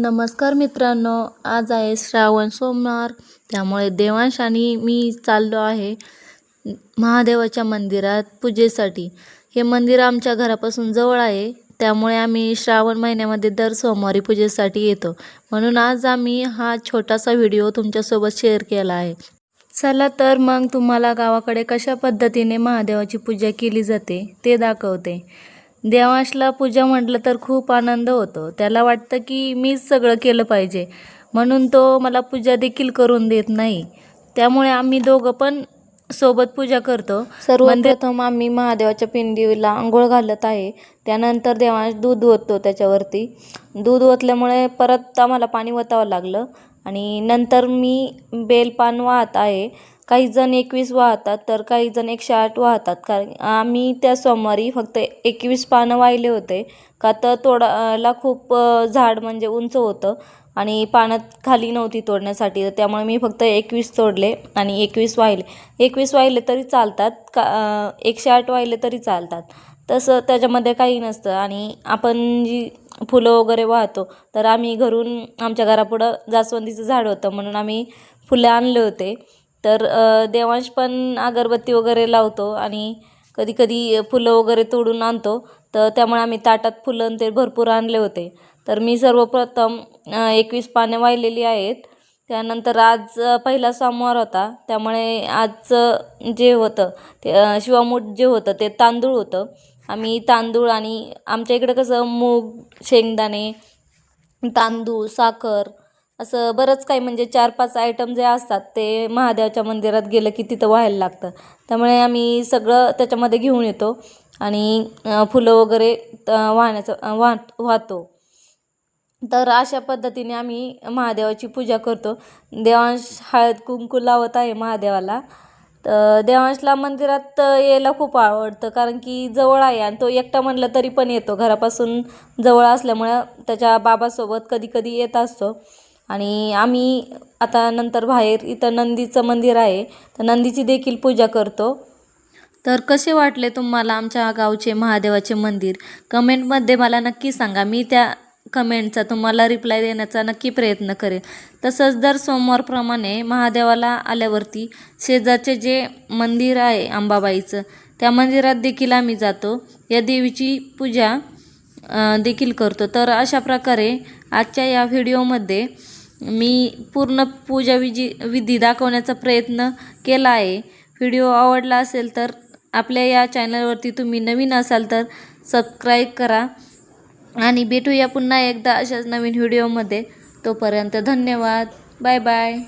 नमस्कार मित्रांनो आज आहे श्रावण सोमवार त्यामुळे देवांश आणि मी चाललो आहे महादेवाच्या मंदिरात पूजेसाठी. हे मंदिर आमच्या घरापासून जवळ आहे त्यामुळे आम्ही श्रावण महिन्यामध्ये दर सोमवारी पूजेसाठी येतो. म्हणून आज आम्ही हा छोटासा व्हिडिओ तुमच्यासोबत शेअर केला आहे. चला तर मग तुम्हाला गावाकडे कशा पद्धतीने महादेवाची पूजा केली जाते ते दाखवते. देवांशला पूजा म्हटलं तर खूप आनंद होतो. त्याला वाटतं की मीच सगळं केलं पाहिजे. म्हणून तो मला पूजा देखील करून देत नाही. त्यामुळे आम्ही दोघं पण सोबत पूजा करतो. सर्वप्रथम आम्ही महादेवाच्या पिंडीला आंघोळ घालत आहे. त्यानंतर देवांश दूध ओततो त्याच्यावरती. दूध ओतल्यामुळे परत आम्हाला पाणी ओतावं लागलं. आणि नंतर मी बेलपान वाहत आहे. काही जण एकवीस वाहतात तर काही जण एकशे आठ वाहतात. कारण आम्ही त्या सोमवारी फक्त एकवीस पानं वाहिले होते. का तर तोडाला खूप झाड म्हणजे उंच होतं. आणि पाण्यात खाली नव्हती तोडण्यासाठी. तर त्यामुळे मी फक्त एकवीस तोडले आणि एकवीस वाहिले. एकवीस वाहिले तरी चालतात. का एकशे आठ वाहिले तरी चालतात. तसं त्याच्यामध्ये काही नसतं. आणि आपण जी फुलं वगैरे वाहतो तर आम्ही घरून आमच्या घरापुढं जास्वंदीचं झाड होतं. म्हणून आम्ही फुलं आणले होते. तर देवांश पण अगरबत्ती वगैरे लावतो आणि कधी कधी फुलं वगैरे तोडून आणतो. तर त्यामुळे आम्ही ताटात फुलं ते भरपूर आणले होते. तर मी सर्वप्रथम एकवीस पाने वाहिलेली आहेत. त्यानंतर आज पहिला सोमवार होता. त्यामुळे आजचं जे होतं ते शिवामूठ जे होतं ते तांदूळ होतं. आम्ही तांदूळ आणि आमच्या इकडे कसं मूग शेंगदाणे तांदूळ साखर असं बरंच काही म्हणजे चार पाच आयटम जे असतात ते महादेवाच्या मंदिरात गेलं की तिथं व्हायला लागतं. त्यामुळे आम्ही सगळं त्याच्यामध्ये घेऊन येतो. आणि फुलं वगैरे त- वाहण्याचं वाह वाहतो तर अशा पद्धतीने आम्ही महादेवाची पूजा करतो. देवांश हळद कुंकू लावत आहे महादेवाला. तर देवांशला मंदिरात यायला खूप आवडतं कारण की जवळ आहे आणि तो एकटा म्हणलं तरी पण येतो. घरापासून जवळ असल्यामुळं त्याच्या बाबासोबत कधी कधी येत असतो. आणि आम्ही आता नंतर बाहेर इथं नंदीचं मंदिर आहे. तर नंदीची देखील पूजा करतो. तर कसे वाटले तुम्हाला आमच्या गावचे महादेवाचे मंदिर? कमेंटमध्ये मला नक्की सांगा. मी त्या कमेंटचा तुम्हाला रिप्लाय देण्याचा नक्की प्रयत्न करेन. तसंच दर सोमवारप्रमाणे महादेवाला आल्यावरती शेजारचे जे मंदिर आहे अंबाबाईचं त्या मंदिरात देखील आम्ही जातो. या देवीची पूजा देखील करतो. तर अशा प्रकारे आजच्या या व्हिडिओमध्ये मी पूर्ण पूजा विजी विधी दाखवण्याचा प्रयत्न केला आहे. व्हिडिओ आवडला असेल तर आपल्या या चॅनलवरती तुम्ही नवीन असाल तर सबस्क्राईब करा. आणि भेटूया पुन्हा एकदा अशाच नवीन व्हिडिओमध्ये. तोपर्यंत धन्यवाद. Bye bye.